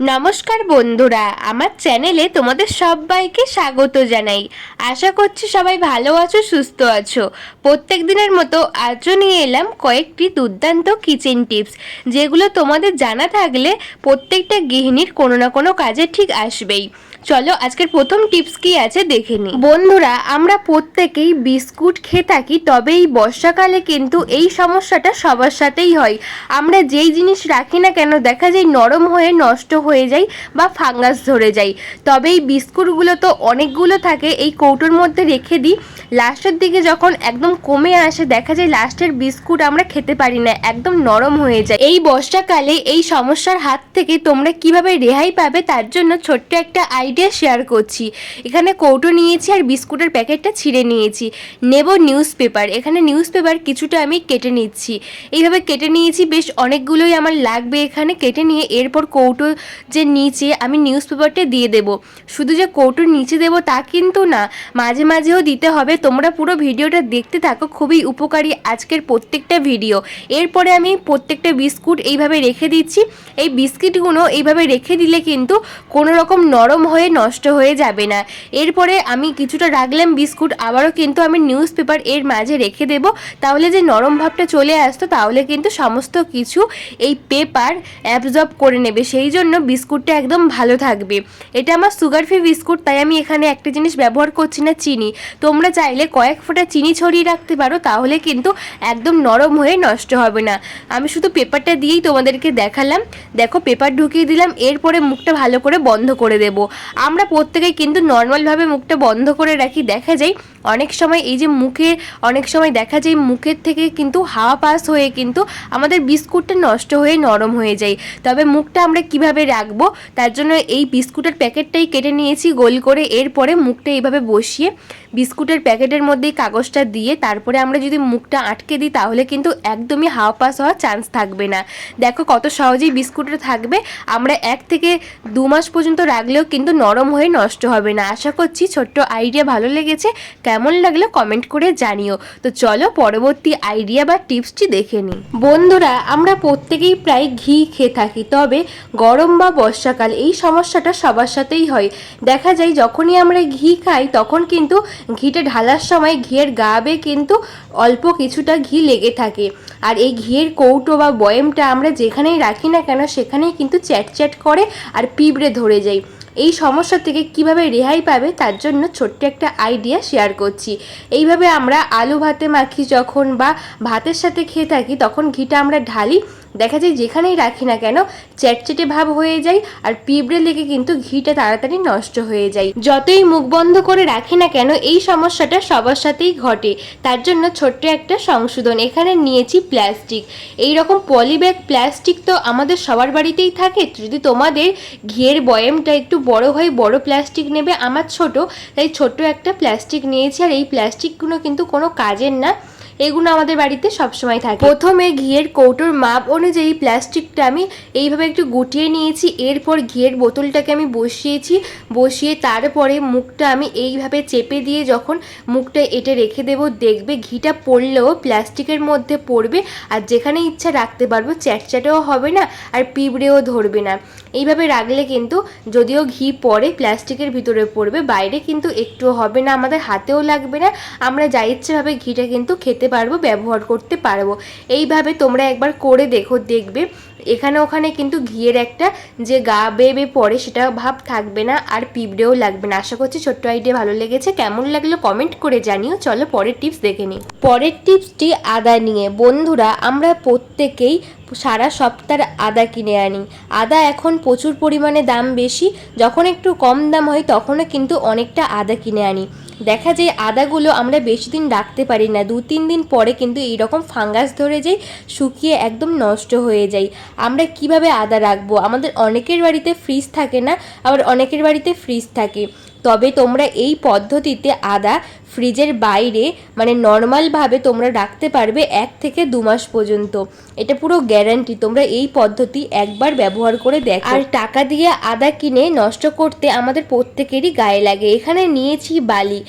নমস্কার বন্ধুরা, আমার চ্যানেলে তোমাদের সবাইকে স্বাগত জানাই। আশা করছি সবাই ভালো আছো, সুস্থ আছো। প্রত্যেক দিনের মতো আজও নিয়ে এলাম কয়েকটি দুর্দান্ত কিচেন টিপস, যেগুলো তোমাদের জানা থাকলে প্রত্যেকটা গৃহিণীর কোনো না কোনো কাজে ঠিক আসবেই। চলো আজকের প্রথম টিপস কি আছে দেখে নিই। বন্ধুরা, আমরা প্রত্যেকেই বিস্কুট খেয়ে থাকি তবে এই বর্ষাকালে কিন্তু এই সমস্যাটা সবার সাথেই হয়। আমরা যেই জিনিস রাখি না কেন, দেখা যায় নরম হয়ে নষ্ট হয়ে যায় বা ফাঙ্গাস ধরে যায়। তবে এই বিস্কুটগুলো তো অনেকগুলো থাকে, এই কৌটোর মধ্যে রেখে দিই। লাস্টের দিকে যখন একদম কমে আসে, দেখা যায় লাস্টের বিস্কুট আমরা খেতে পারি না, একদম নরম হয়ে যায়। এই বর্ষাকালে এই সমস্যার হাত থেকে তোমরা কীভাবে রেহাই পাবে, তার জন্য ছোট্ট একটা আইডিয়া শেয়ার করছি। এখানে কৌটো নিয়েছি আর বিস্কুটের প্যাকেটটা ছিঁড়ে নিয়েছি। নেব নিউজ পেপার এখানে নিউজ পেপার কিছুটা আমি কেটে নিচ্ছি। এইভাবে কেটে নিয়েছি, বেশ অনেকগুলোই আমার লাগবে এখানে। কেটে নিয়ে এরপর কৌটো যে নিচে আমি নিউজ পেপারটা দিয়ে দেব। শুধু যে কৌটোর নিচে দেব তা কিন্তু না, মাঝে মাঝেও দিতে হবে। তোমরা পুরো ভিডিওটা দেখতে থাকো, খুবই উপকারী আজকের প্রত্যেকটা ভিডিও। এরপরে আমি প্রত্যেকটা বিস্কুট এইভাবে রেখে দিচ্ছি। এই বিস্কিটগুলো এইভাবে রেখে দিলে কিন্তু কোনো রকম নরম হয়ে নষ্ট হয়ে যাবে না। এরপরে আমি কিছুটা রাখলাম বিস্কুট, আবারও কিন্তু আমি নিউজ পেপার এর মাঝে রেখে দেব। তাহলে যে নরম ভাবটা চলে আসতো, তাহলে কিন্তু সমস্ত কিছু এই পেপার অ্যাবজর্ব করে নেবে। সেই জন্য বিস্কুটটা একদম ভালো থাকবে। এটা আমার সুগার ফ্রি বিস্কুট, তাই আমি এখানে একটা জিনিস ব্যবহার করছি না, চিনি। তোমরা চাইলে কয়েক ফোঁটা চিনি ছড়িয়ে রাখতে পারো, তাহলে কিন্তু একদম নরম হয়ে নষ্ট হবে না। আমি শুধু পেপারটা দিয়েই তোমাদেরকে দেখালাম। দেখো পেপার ঢুকিয়ে দিলাম, এরপরে মুখটা ভালো করে বন্ধ করে দেব। আমরা প্রত্যেকেই কিন্তু নর্মালভাবে মুখটা বন্ধ করে রাখি। দেখা যায় অনেক সময় এই যে মুখে, অনেক সময় দেখা যায় মুখের থেকে কিন্তু হাওয়া পাস হয়ে কিন্তু আমাদের বিস্কুটটা নষ্ট হয়ে নরম হয়ে যায়। তবে মুখটা আমরা কীভাবে রাখব? তার জন্য এই বিস্কুটের প্যাকেটটাই কেটে নিয়েছি গোল করে। এরপরে মুখটা এইভাবে বসিয়ে বিস্কুটের প্যাকেটের মধ্যেই কাগজটা দিয়ে তারপরে আমরা যদি মুখটা আটকে দিই, তাহলে কিন্তু একদমই হাওয়া পাস হওয়ার চান্স থাকবে না। দেখো কত সহজেই বিস্কুটটা থাকবে। আমরা এক থেকে দু মাস পর্যন্ত রাখলেও কিন্তু নরম হয়ে নষ্ট হবে না। আশা করছি ছোট্ট আইডিয়া ভালো লেগেছে। কেমন লাগল কমেন্ট করে জানিও। তো চলো পরবর্তী আইডিয়া বা টিপসটি দেখে নিই বন্ধুরা, আমরা প্রত্যেকেই প্রায় ঘি খেয়ে থাকি, তবে গরম বা বর্ষাকাল এই সমস্যাটা সবার সাথেই হয়। দেখা যায় যখনই আমরা ঘি খাই, তখন কিন্তু ঘিটা ঢালার সময় ঘিয়ের গাবে কিন্তু অল্প কিছুটা ঘি লেগে থাকে। আর এই ঘিয়ের কৌটো বা বয়েমটা আমরা যেখানেই রাখি না কেন, সেখানেই কিন্তু চ্যাট চ্যাট করে আর পিঁপড়ে ধরে যায় এই সমস্যা থেকে কীভাবে রেহাই পাবে তার জন্য ছোট্ট একটা আইডিয়া শেয়ার করছি। এইভাবে আমরা আলু ভাতে মাখি যখন বা ভাতের সাথে খেয়ে থাকি, তখন ঘিটা আমরা ঢালি দেখা যায় যেখানেই রাখি না কেন চ্যাটচেটে ভাব হয়ে যায় আর পিঁপড়ে লেগে কিন্তু ঘিটা তাড়াতাড়ি নষ্ট হয়ে যায়। যতই মুখ বন্ধ করে রাখি না কেন, এই সমস্যাটা সবার সাথেই ঘটে। তার জন্য ছোট্ট একটা সংশোধন, এখানে নিয়েছি প্লাস্টিক। এই রকম পলিব্যাগ প্লাস্টিক তো আমাদের সবার বাড়িতেই থাকে। যদি তোমাদের ঘিয়ের বয়েমটা একটু বড় হয়, বড় প্লাস্টিক নেবে আমার ছোট, তাই ছোট্ট একটা প্লাস্টিক নিয়েছি আর এই প্লাস্টিকগুলো কিন্তু কোনো কাজের না। এগুলো আমাদের বাড়িতে সবসময় থাকে। প্রথমে ঘিয়ের কৌটোর মাপ অনুযায়ী প্লাস্টিকটা আমি এইভাবে একটু গুটিয়ে নিয়েছি, এরপর ঘিয়ের বোতলটাকে আমি বসিয়েছি, বসিয়ে তারপরে মুখটা আমি এইভাবে চেপে দিয়ে যখন মুখটা এটে রেখে দেব, দেখবে ঘিটা পড়লেও প্লাস্টিকের মধ্যে পড়বে আর যেখানে ইচ্ছা রাখতে পারব চ্যাটচ্যাটেও হবে না আর পিঁপড়েও ধরবে না। এইভাবে রাখলে কিন্তু যদিও ঘি পড়ে প্লাস্টিকের ভিতরে পড়বে, বাইরে কিন্তু একটু হবে না, আমাদের হাতেও লাগবে না, আমরা যা ইচ্ছেভাবে ঘিটা কিন্তু খেতে পারব, ব্যবহার করতে পারব। এইভাবে তোমরা একবার করে দেখো, দেখবে। এখানে ওখানে কিন্তু ঘিয়ের একটা যে গা বেবে পড়ে সেটা ভাব থাকবে না আর পিঁপড়েও লাগবে না। আশা করছি ছোট্ট আইডিয়া ভালো লেগেছে। কেমন লাগল কমেন্ট করে জানিও। চলো পরের টিপস দেখে নিই। পরের টিপসটি আদা নিয়ে। বন্ধুরা, আমরা প্রত্যেকেই সারা সপ্তাহ আদা কিনে আনি। আদা এখন প্রচুর পরিমাণে দাম বেশি। যখন একটু কম দাম হয়, তখনও কিন্তু অনেকটা আদা কিনে আনি। দেখা যায় আদাগুলো আমরা বেশি দিন রাখতে পারি না। দু, তিন দিন পরে কিন্তু এইরকম ফাঙ্গাস ধরে যায় শুকিয়ে একদম নষ্ট হয়ে যায়। আমরা কীভাবে আদা রাখব? আমাদের অনেকের বাড়িতে ফ্রিজ থাকে না, আবার অনেকের বাড়িতে ফ্রিজ থাকে। তবে তোমরা এই পদ্ধতিতে আদা ফ্রিজের বাইরে মানে নর্মালভাবে তোমরা রাখতে পারবে এক থেকে দু মাস পর্যন্ত। এটা পুরো গ্যারান্টি তোমরা এই পদ্ধতি একবার ব্যবহার করে দেখো। আর টাকা দিয়ে আদা কিনে নষ্ট করতে আমাদের প্রত্যেকেরই গায়ে লাগে। এখানে নিয়েছি বালি।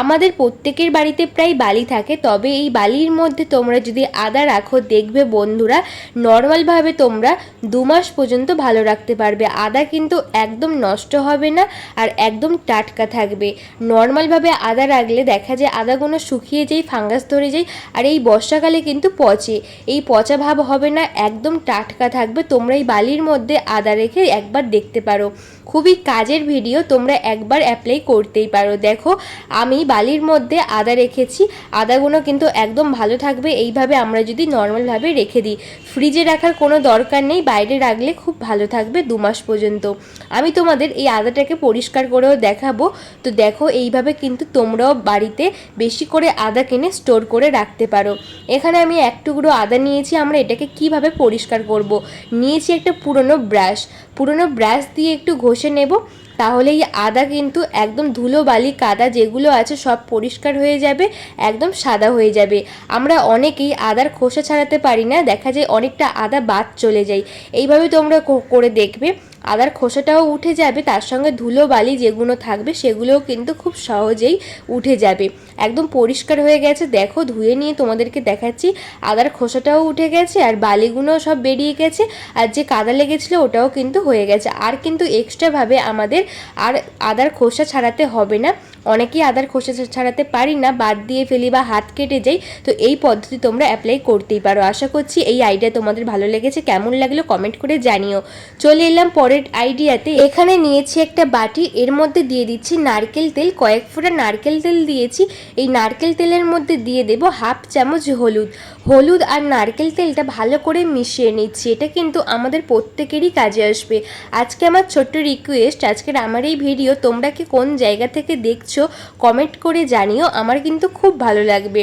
আমাদের প্রত্যেকের বাড়িতে প্রায় বালি থাকে, তবে এই বালির মধ্যে তোমরা যদি আদা রাখো, দেখবে বন্ধুরা, নর্মালভাবে তোমরা দু মাস পর্যন্ত ভালো রাখতে পারবে। আদা কিন্তু একদম নষ্ট হবে না আর একদম টাটকা থাকবে। নর্মালভাবে আদা রাখলে দেখা যায় আদাগুলো শুকিয়ে যায়, ফাঙ্গাস ধরে যায় আর এই বর্ষাকালে কিন্তু পচে। এই পচা ভাব হবে না, একদম টাটকা থাকবে। তোমরা এই বালির মধ্যে আদা রেখে একবার দেখতে পারো। খুবই কাজের ভিডিও, তোমরা একবার অ্যাপ্লাই করতেই পারো। দেখো, আমি বালির মধ্যে আদা রেখেছি। আদাগুলো কিন্তু একদম ভালো থাকবে। এইভাবে আমরা যদি নর্মালভাবে রেখে দিই। ফ্রিজে রাখার কোনো দরকার নেই। বাইরে রাখলে খুব ভালো থাকবে দু মাস পর্যন্ত। আমি তোমাদের এই আদাটাকে পরিষ্কার করেও দেখাবো। তো দেখো, এইভাবে কিন্তু তোমরাও বাড়িতে বেশি করে আদা কিনে স্টোর করে রাখতে পারো। এখানে আমি এক টুকরো আদা নিয়েছি। আমরা এটাকে কীভাবে পরিষ্কার করব। নিয়েছি একটা পুরনো ব্রাশ। পুরনো ব্রাশ দিয়ে একটু ঘষে নেব। তাহলে এই আদা কিন্তু একদম ধুলো বালি কাদা যেগুলো আছে সব পরিষ্কার হয়ে যাবে, একদম সাদা হয়ে যাবে। আমরা অনেকেই আদার খোসা ছাড়াতে পারি না, দেখা যায় অনেকটা আদা বাদ চলে যায়। এইভাবে তোমরা করে দেখবে। আদার খোসাটাও উঠে যাবে, তার সঙ্গে ধুলো বালি যেগুলো থাকবে সেগুলোও কিন্তু খুব সহজেই উঠে যাবে। একদম পরিষ্কার হয়ে গেছে। দেখো, ধুয়ে নিয়ে তোমাদেরকে দেখাচ্ছি। আদার খোসাটাও উঠে গেছে আর বালিগুলোও সব বেরিয়ে গেছে আর যে কাদা লেগেছিলো ওটাও কিন্তু হয়ে গেছে। আর কিন্তু এক্সট্রাভাবে আমাদের আর আদার খোসা ছাড়াতে হবে না। অনেকেই আদার খোসা ছাড়াতে পারি না, বাদ দিয়ে ফেলি বা হাত কেটে যাই। তো এই পদ্ধতি তোমরা অ্যাপ্লাই করতেই পারো। আশা করছি এই আইডিয়া তোমাদের ভালো লেগেছে। কেমন লাগল কমেন্ট করে জানিও। চলে এলাম পরের আইডিয়াতে এখানে নিয়েছি একটা বাটি। এর মধ্যে দিয়ে দিচ্ছি নারকেল তেল, কয়েক ফোঁটা নারকেল তেল দিয়েছি। এই নারকেল তেলের মধ্যে দিয়ে দেব হাফ চামচ হলুদ। হলুদ আর নারকেল তেলটা ভালো করে মিশিয়ে নিচ্ছি। এটা কিন্তু আমাদের প্রত্যেকেরই কাজে আসবে। আজকে আমার ছোট্ট রিকোয়েস্ট আজকের আমার এই ভিডিও তোমরা কি কোন জায়গা থেকে দেখছ কমেন্ট করে জানিও। আমার কিন্তু খুব ভালো লাগবে।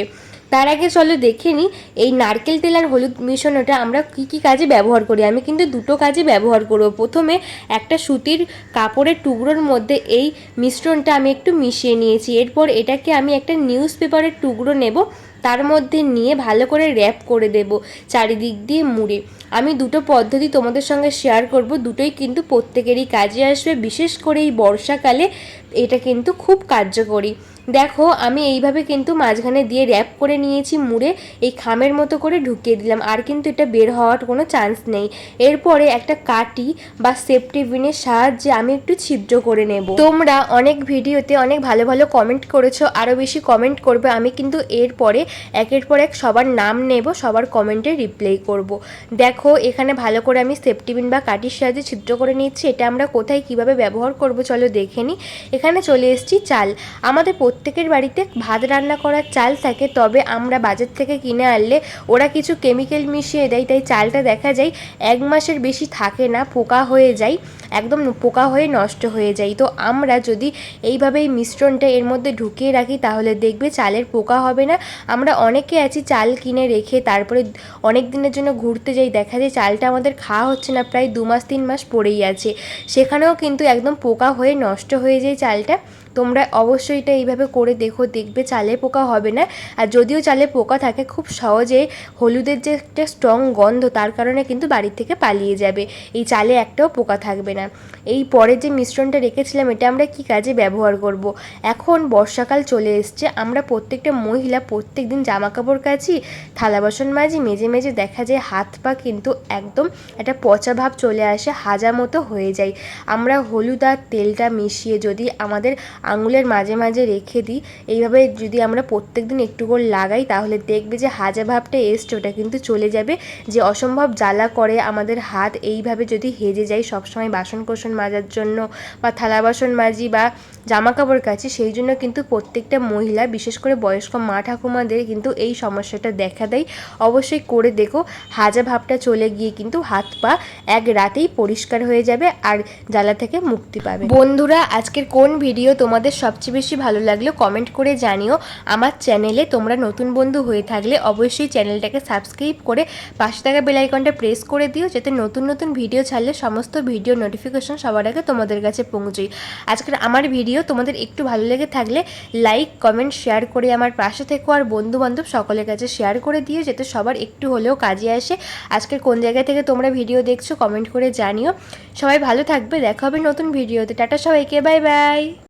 তার আগে চলো দেখে নিই এই নারকেল তেল আর হলুদ মিশ্রণটা আমরা কী কী কাজে ব্যবহার করি? আমি কিন্তু দুটো কাজে ব্যবহার করব। প্রথমে একটা সুতির কাপড়ের টুকরোর মধ্যে এই মিশ্রণটা আমি একটু মিশিয়ে নিয়েছি। এরপর এটাকে আমি একটা নিউজ পেপারের টুকরো নেব, তার মধ্যে নিয়ে ভালো করে র্যাপ করে দেব চারিদিক দিয়ে মুড়ে। আমি দুটো পদ্ধতি তোমাদের সঙ্গে শেয়ার করব, দুটোই কিন্তু প্রত্যেকেরই কাজে আসবে, বিশেষ করে এই বর্ষাকালে এটা কিন্তু খুব কার্যকরী। দেখো, আমি এইভাবে কিন্তু মাঝখানে দিয়ে র্যাপ করে নিয়েছি মুড়ে, এই খামের মতো করে ঢুকিয়ে দিলাম। আর কিন্তু এটা বের হওয়ার কোনো চান্স নেই। এরপরে একটা কাটি বা সেফটি বিনের সাহায্যে আমি একটু ছিদ্র করে নেব। তোমরা অনেক ভিডিওতে অনেক ভালো ভালো কমেন্ট করেছ আরও বেশি কমেন্ট করবে, আমি কিন্তু এরপরে একের পর এক সবার নাম নেব, সবার কমেন্টে রিপ্লাই করব। দেখো, এখানে ভালো করে আমি সেফটি বিন বা কাটির সাহায্যে ছিদ্র করে নিচ্ছি এটা আমরা কোথায় কীভাবে ব্যবহার করব চলো দেখে নিই এখানে চলে এসেছি চাল। আমাদের প্রত্যেকের বাড়িতে ভাত রান্না করার চাল থাকে, তবে আমরা বাজার থেকে কিনে আনলে ওরা কিছু কেমিক্যাল মিশিয়ে দেয়, তাই চালটা দেখা যায় এক মাসের বেশি থাকে না, পোকা হয়ে যায়, একদম পোকা হয়ে নষ্ট হয়ে যায়। তো আমরা যদি এইভাবে এই মিশ্রণটা এর মধ্যে ঢুকিয়ে রাখি, তাহলে দেখবে চালের পোকা হবে না। আমরা অনেকে আছি চাল কিনে রেখে তারপরে অনেক দিনের জন্য ঘুরতে যাই, দেখা যায় চালটা আমাদের খাওয়া হচ্ছে না, প্রায় দু মাস, তিন মাস পড়েই আছে। সেখানেও কিন্তু একদম পোকা হয়ে নষ্ট হয়ে যায় চালটা। তোমরা অবশ্যই এটা এইভাবে করে দেখো, দেখবে চালে পোকা হবে না। আর যদিও চালে পোকা থাকে, খুব সহজে হলুদের যে একটা স্ট্রং গন্ধ, তার কারণে কিন্তু বাড়ির থেকে পালিয়ে যাবে। এই চালে একটাও পোকা থাকবে না। এই পরের যে মিশ্রণটা রেখেছিলাম, এটা আমরা কি কাজে ব্যবহার করব। এখন বর্ষাকাল চলে এসছে। আমরা প্রত্যেকটা মহিলা প্রত্যেক দিন জামা কাপড় কাচি, থালা বাসন মাজি, মেজে মেজে দেখা যায় হাত পা কিন্তু একদম একটা পচা ভাব চলে আসে, হাজা মতো হয়ে যায়। আমরা হলুদ আর তেলটা মিশিয়ে যদি আমাদের আঙুলের মাঝে মাঝে রেখে দিই। এইভাবে যদি আমরা প্রত্যেক দিন একটু করে লাগাই, তাহলে দেখবে যে হাজা ভাবটা এসছে, ওটা কিন্তু চলে যাবে। যে অসম্ভব জ্বালা করে আমাদের হাত এইভাবে যদি হেজে যায়, সবসময় বাসন কোসন মাজার জন্য বা থালা বাসন মাজি বা জামা কাপড় কাচি, সেই জন্য কিন্তু প্রত্যেকটা মহিলা, বিশেষ করে বয়স্ক মা ঠাকুমাদের কিন্তু এই সমস্যাটা দেখা দেয়। অবশ্যই করে দেখো, হাজা ভাবটা চলে গিয়ে কিন্তু হাত পা এক রাতেই পরিষ্কার হয়ে যাবে আর জ্বালা থেকে মুক্তি পাবে। বন্ধুরা, আজকের কোন ভিডিও তোমাদের সবচেয়ে বেশি ভালো লাগল? লাগলেও কমেন্ট করে জানিও। আমার চ্যানেলে তোমরা নতুন বন্ধু হয়ে থাকলে অবশ্যই চ্যানেলটাকে সাবস্ক্রাইব করে পাশে থাকা বেলাইকনটা প্রেস করে দিও, যাতে নতুন নতুন ভিডিও ছাড়লে সমস্ত ভিডিও নোটিফিকেশন সবার আগে তোমাদের কাছে পৌঁছই। আজকের আমার ভিডিও তোমাদের একটু ভালো লেগে থাকলে লাইক কমেন্ট শেয়ার করে আমার পাশে থেকো আর বন্ধু বান্ধব সকলের কাছে শেয়ার করে দিও, যাতে সবার একটু হলেও কাজে আসে। আজকের কোন জায়গা থেকে তোমরা ভিডিও দেখছ কমেন্ট করে জানিও। সবাই ভালো থাকবে, দেখা হবে নতুন ভিডিওতে টাটা সবাইকে বাই বাই